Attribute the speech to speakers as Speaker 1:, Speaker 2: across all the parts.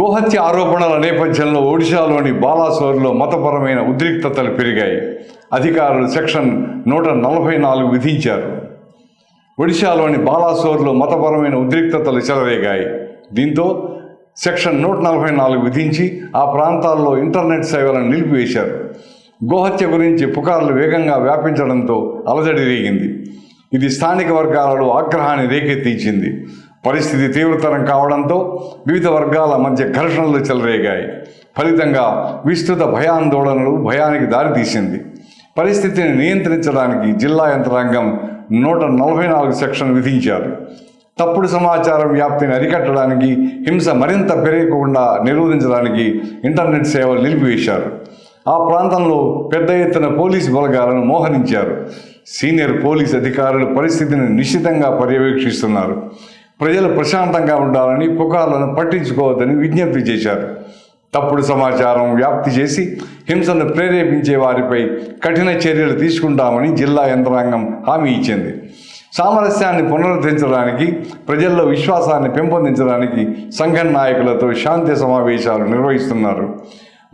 Speaker 1: గోహత్య ఆరోపణల నేపథ్యంలో ఒడిశాలోని బాలాసోర్లో మతపరమైన ఉద్రిక్తతలు పెరిగాయి. అధికారులు సెక్షన్ నూట నలభై నాలుగు విధించారు. ఒడిశాలోని బాలాసోర్లో మతపరమైన ఉద్రిక్తతలు చెలరేగాయి. దీంతో సెక్షన్ నూట నలభై నాలుగు విధించి ఆ ప్రాంతాల్లో ఇంటర్నెట్ సేవలను నిలిపివేశారు. గోహత్య గురించి పుకార్లు వేగంగా వ్యాపించడంతో అలజడి రేగింది. ఇది స్థానిక వర్గాలలో ఆగ్రహాన్ని రేకెత్తించింది. పరిస్థితి తీవ్రతరం కావడంతో వివిధ వర్గాల మధ్య ఘర్షణలు చెలరేగాయి. ఫలితంగా విస్తృత భయాందోళనలు భయానికి దారితీసింది పరిస్థితిని నియంత్రించడానికి జిల్లా యంత్రాంగం నూట నలభై నాలుగు సెక్షన్ విధించారు. తప్పుడు సమాచారం వ్యాప్తిని అరికట్టడానికి హింస మరింత పెరగకుండా నిరోధించడానికి ఇంటర్నెట్ సేవలు నిలిపివేశారు. ఆ ప్రాంతంలో పెద్ద ఎత్తున పోలీసు బలగాలను మోహరించారు. సీనియర్ పోలీస్ అధికారులు పరిస్థితిని నిశ్చితంగా పర్యవేక్షిస్తున్నారు. ప్రజలు ప్రశాంతంగా ఉండాలని పుకార్లను పట్టించుకోవద్దని విజ్ఞప్తి చేశారు. తప్పుడు సమాచారం వ్యాప్తి చేసి హింసను ప్రేరేపించే వారిపై కఠిన చర్యలు తీసుకుంటామని జిల్లా యంత్రాంగం హామీ ఇచ్చింది. సామరస్యాన్ని పునరుద్ధరించడానికి ప్రజల్లో విశ్వాసాన్ని పెంపొందించడానికి సంఘం నాయకులతో శాంతి సమావేశాలు నిర్వహిస్తున్నారు.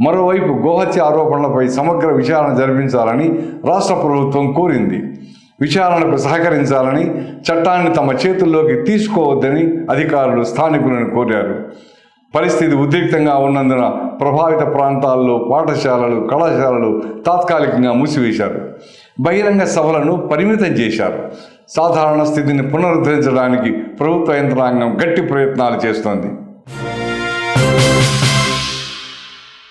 Speaker 1: మరోవైపు గోహత్య ఆరోపణలపై సమగ్ర విచారణ జరిపించాలని రాష్ట్ర ప్రభుత్వం కోరింది. విచారణకు సహకరించాలని చట్టాన్ని తమ చేతుల్లోకి తీసుకోవద్దని అధికారులు స్థానికులను కోరారు. పరిస్థితి ఉద్రిక్తంగా ఉన్నందున ప్రభావిత ప్రాంతాల్లో పాఠశాలలు కళాశాలలు తాత్కాలికంగా మూసివేశారు. బహిరంగ సభలను పరిమితం చేశారు. సాధారణ స్థితిని పునరుద్ధరించడానికి ప్రభుత్వ యంత్రాంగం గట్టి ప్రయత్నాలు చేస్తోంది.